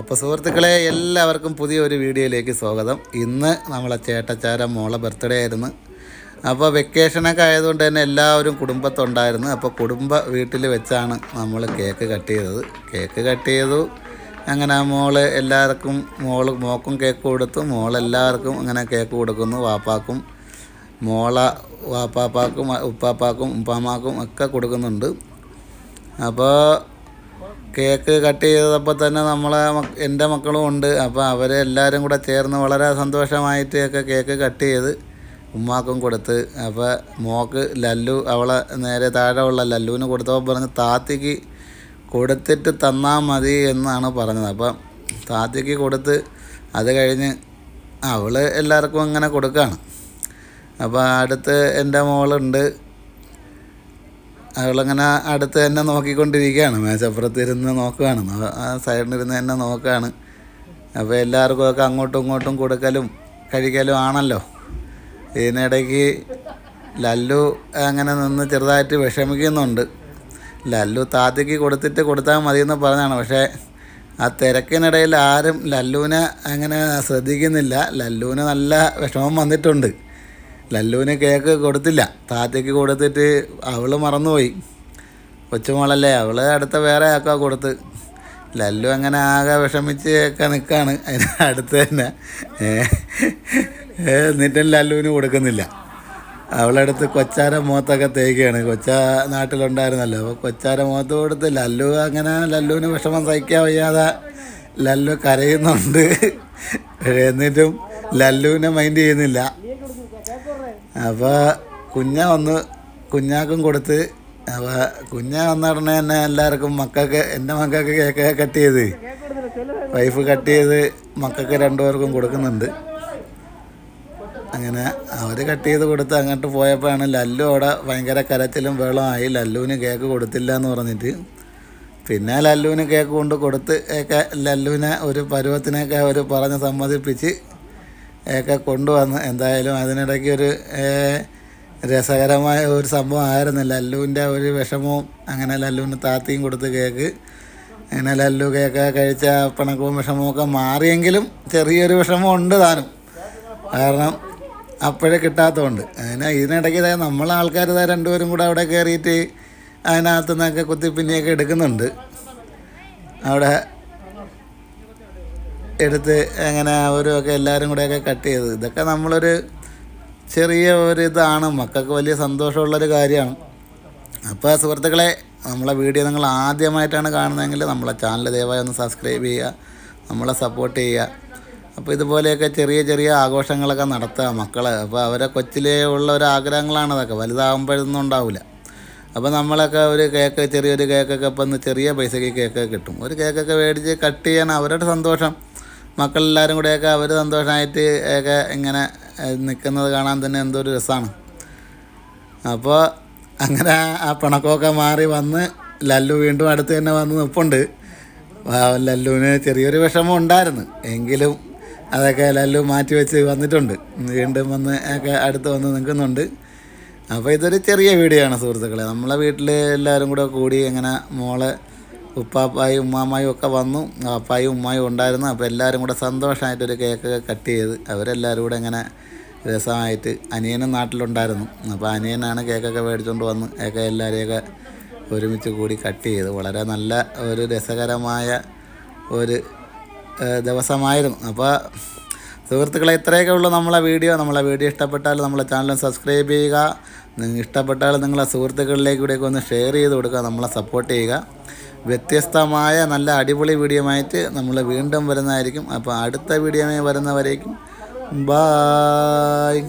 അപ്പോൾ സുഹൃത്തുക്കളെ എല്ലാവർക്കും പുതിയ ഒരു വീഡിയോയിലേക്ക് സ്വാഗതം. ഇന്ന് നമ്മളെ ചേട്ടച്ചാര മോളെ ബർത്ത്ഡേ ആയിരുന്നു. അപ്പോൾ വെക്കേഷനൊക്കെ ആയതുകൊണ്ട് തന്നെ എല്ലാവരും കുടുംബത്തുണ്ടായിരുന്നു. അപ്പോൾ കുടുംബ വീട്ടിൽ വെച്ചാണ് നമ്മൾ കേക്ക് കട്ട് ചെയ്തത്. കേക്ക് കട്ട് ചെയ്തു. അങ്ങനെ മോൾ എല്ലാവർക്കും മോൾ മോക്കും കേക്ക് കൊടുത്തു. മോളെല്ലാവർക്കും അങ്ങനെ കേക്ക് കൊടുക്കുന്നു. വാപ്പാക്കും മോള വാപ്പാപ്പാക്കും ഉപ്പാപ്പാക്കും ഉപ്പാമാക്കും ഒക്കെ കൊടുക്കുന്നുണ്ട്. അപ്പോൾ കേക്ക് കട്ട് ചെയ്തപ്പോൾ തന്നെ നമ്മളെ എന്റെ മക്കളും ഉണ്ട്. അപ്പോൾ അവരെ എല്ലാവരും കൂടെ ചേർന്ന് വളരെ സന്തോഷമായിട്ട് ഒക്കെ കേക്ക് കട്ട് ചെയ്ത് ഉമ്മാക്കും കൊടുത്ത്. അപ്പോൾ മോക്ക് ലല്ലു അവളെ നേരെ താഴെ ഉള്ള ലല്ലുവിന് കൊടുത്തപ്പോൾ പറഞ്ഞ് താത്തിക്ക് കൊടുത്തിട്ട് തന്നാൽ മതി എന്നാണ് പറഞ്ഞത്. അപ്പം താത്തിക്ക് കൊടുത്ത് അത് കഴിഞ്ഞ് അവൾ എല്ലാവർക്കും അങ്ങനെ കൊടുക്കുകയാണ് അപ്പോൾ അടുത്ത് എന്റെ മോളുണ്ട്. അവളങ്ങനെ അടുത്ത് തന്നെ നോക്കിക്കൊണ്ടിരിക്കുകയാണ്. മേശപ്പുറത്ത് ഇരുന്ന് നോക്കുകയാണ് ആ സൈഡിലിരുന്ന് തന്നെ നോക്കുകയാണ് അപ്പോൾ എല്ലാവർക്കും ഒക്കെ അങ്ങോട്ടും ഇങ്ങോട്ടും കൊടുക്കലും കഴിക്കലും ആണല്ലോ. ഇതിനിടയ്ക്ക് ലല്ലു അങ്ങനെ നിന്ന് ചെറുതായിട്ട് വിഷമിക്കുന്നുണ്ട്. ലല്ലു താത്തയ്ക്ക് കൊടുത്തിട്ട് കൊടുത്താൽ മതിയെന്ന് പറഞ്ഞാണ് പക്ഷേ ആ തിരക്കിനിടയിൽ ആരും ലല്ലുവിനെ അങ്ങനെ ശ്രദ്ധിക്കുന്നില്ല. ലല്ലുവിന് നല്ല വിഷമം വന്നിട്ടുണ്ട്. ലല്ലുവിന് കേക്ക് കൊടുത്തില്ല. താത്തയ്ക്ക് കൊടുത്തിട്ട് അവൾ മറന്നുപോയി. കൊച്ചുമോളല്ലേ അവൾ അടുത്ത വേറെ ആക്കാ കൊടുത്ത്. ലല്ലു അങ്ങനെ ആകെ വിഷമിച്ച് ഒക്കെ നിൽക്കുകയാണ് അതിന് അടുത്ത് തന്നെ. എന്നിട്ടും ലല്ലുവിന് കൊടുക്കുന്നില്ല. അവളടുത്ത് കൊച്ചാര മുഖത്തൊക്കെ തേക്കുകയാണ് കൊച്ച നാട്ടിലുണ്ടായിരുന്നല്ലോ. അപ്പോൾ കൊച്ചാര മുഖത്ത് കൊടുത്ത് ലല്ലു അങ്ങനെ ലല്ലുവിന് വിഷമം സഹിക്കാൻ വയ്യാതെ ലല്ലു കരയുന്നുണ്ട്. എന്നിട്ടും ലല്ലുവിനെ മൈൻഡ് ചെയ്യുന്നില്ല. അപ്പോൾ കുഞ്ഞ വന്ന് കുഞ്ഞാക്കും കൊടുത്ത് അപ്പോൾ കുഞ്ഞ വന്ന ഉടനെ തന്നെ എല്ലാവർക്കും മക്കൾക്ക് എന്റെ മക്കൾക്ക് കേക്ക് കട്ട് ചെയ്ത് വൈഫ് കട്ട് ചെയ്ത് മക്കൾക്ക് രണ്ടുപേർക്കും കൊടുക്കുന്നുണ്ട്. അങ്ങനെ അവർ കട്ട് ചെയ്ത് കൊടുത്ത് അങ്ങോട്ട് പോയപ്പോഴാണ് ലല്ലു അവിടെ ഭയങ്കര കരച്ചിലും വെള്ളമായി ലല്ലുവിന് കേക്ക് കൊടുത്തില്ല എന്ന് പറഞ്ഞിട്ട്. പിന്നെ ലല്ലുവിന് കേക്ക് കൊണ്ട് കൊടുത്ത് ഒക്കെ ലല്ലുവിനെ ഒരു പരുവത്തിനൊക്കെ അവർ പറഞ്ഞ് സമ്മതിപ്പിച്ച് ഒക്കെ കൊണ്ടുവന്ന് എന്തായാലും അതിനിടയ്ക്ക് ഒരു രസകരമായ ഒരു സംഭവം ആയിരുന്നു ലല്ലുവിന്റെ ഒരു വിഷമവും അങ്ങനെ ലല്ലുവിന് താത്തിയും കൊടുത്ത് കേക്ക്. അങ്ങനെ ലല്ലു കേക്ക് കഴിച്ച പിണക്കവും വിഷമവും ഒക്കെ മാറിയെങ്കിലും ചെറിയൊരു വിഷമം ഉണ്ട് താനും. കാരണം അപ്പോഴേ കിട്ടാത്തതുകൊണ്ട്. അതിന് ഇതിനിടയ്ക്ക് നമ്മൾ നമ്മളെ ആൾക്കാർ ഇതാ രണ്ടുപേരും കൂടെ അവിടെ കയറിയിട്ട് അതിനകത്തു നിന്നൊക്കെ കുത്തിപ്പിന്നിയൊക്കെ എടുക്കുന്നുണ്ട്. അവിടെ എടുത്ത് അങ്ങനെ അവരൊക്കെ എല്ലാവരും കൂടെയൊക്കെ കട്ട് ചെയ്ത്. ഇതൊക്കെ നമ്മളൊരു ചെറിയ ഒരു ഇതാണ്. മക്കൾക്ക് വലിയ സന്തോഷമുള്ളൊരു കാര്യമാണ്. അപ്പോൾ സുഹൃത്തുക്കളെ നമ്മളെ വീഡിയോ നിങ്ങൾ ആദ്യമായിട്ടാണ് കാണുന്നതെങ്കിൽ നമ്മളെ ചാനൽ ദയവായി ഒന്ന് സബ്സ്ക്രൈബ് ചെയ്യുക നമ്മളെ സപ്പോർട്ട് ചെയ്യുക. അപ്പോൾ ഇതുപോലെയൊക്കെ ചെറിയ ചെറിയ ആഘോഷങ്ങളൊക്കെ നടത്തുക മക്കളെ. അപ്പോൾ അവരെ കൊച്ചിലേ ഉള്ള ഒരു ആഗ്രഹങ്ങളാണ് അതൊക്കെ. വലുതാകുമ്പോഴൊന്നും ഉണ്ടാവില്ല. അപ്പോൾ നമ്മളൊക്കെ ഒരു കേക്ക് ചെറിയൊരു കേക്കൊക്കെ ഇപ്പം ചെറിയ പൈസയ്ക്ക് കേക്കൊക്കെ കിട്ടും. ഒരു കേക്കൊക്കെ മേടിച്ച് കട്ട് ചെയ്യാൻ അവരുടെ സന്തോഷം. മക്കളെല്ലാവരും കൂടെയൊക്കെ അവർ സന്തോഷമായിട്ട് ഒക്കെ ഇങ്ങനെ നിൽക്കുന്നത് കാണാൻ തന്നെ എന്തോ ഒരു രസമാണ് അപ്പോൾ അങ്ങനെ ആ പിണക്കമൊക്കെ മാറി വന്ന് ലല്ലു വീണ്ടും അടുത്ത് തന്നെ വന്ന് നിൽപ്പുണ്ട് ലല്ലുവിന് ചെറിയൊരു വിഷമം ഉണ്ടായിരുന്നു. എങ്കിലും അതൊക്കെ ലല്ലു മാറ്റി വെച്ച് വന്നിട്ടുണ്ട്. വീണ്ടും വന്ന് ഒക്കെ അടുത്ത് വന്ന് നിൽക്കുന്നുണ്ട്. അപ്പോൾ ഇതൊരു ചെറിയ വീഡിയോ ആണ് സുഹൃത്തുക്കളെ. നമ്മളെ വീട്ടിൽ എല്ലാവരും കൂടെ കൂടി അങ്ങനെ മോളെ ഉപ്പാപ്പായും ഉമ്മാമായും ഒക്കെ വന്നു. അപ്പായും ഉമ്മായും ഉണ്ടായിരുന്നു. അപ്പോൾ എല്ലാവരും കൂടെ സന്തോഷമായിട്ടൊരു കേക്കൊക്കെ കട്ട് ചെയ്ത് അവരെല്ലാവരും കൂടെ ഇങ്ങനെ രസമായിട്ട് അനിയനും നാട്ടിലുണ്ടായിരുന്നു. അപ്പോൾ അനിയനാണ് കേക്കൊക്കെ മേടിച്ചുകൊണ്ട് വന്ന് ഒക്കെ എല്ലാവരെയൊക്കെ ഒരുമിച്ച് കൂടി കട്ട് ചെയ്ത്. വളരെ നല്ല ഒരു രസകരമായ ഒരു ദിവസമായിരുന്നു. അപ്പോൾ സുഹൃത്തുക്കളെ ഇത്രയൊക്കെ ഉള്ളൂ നമ്മളെ വീഡിയോ. നമ്മളെ വീഡിയോ ഇഷ്ടപ്പെട്ടാൽ നമ്മളെ ചാനൽ സബ്സ്ക്രൈബ് ചെയ്യുക. ഇഷ്ടപ്പെട്ടാൽ നിങ്ങളെ സുഹൃത്തുക്കളിലേക്ക് കൂടെയൊക്കെ ഒന്ന് ഷെയർ ചെയ്ത് കൊടുക്കുക. നമ്മളെ സപ്പോർട്ട് ചെയ്യുക. വ്യത്യസ്തമായ നല്ല അടിപൊളി വീഡിയോ ആയിട്ട് നമ്മൾ വീണ്ടും വരുന്നതായിരിക്കും. അപ്പോൾ അടുത്ത വീഡിയോ വരുന്നവരേക്കും ബായ്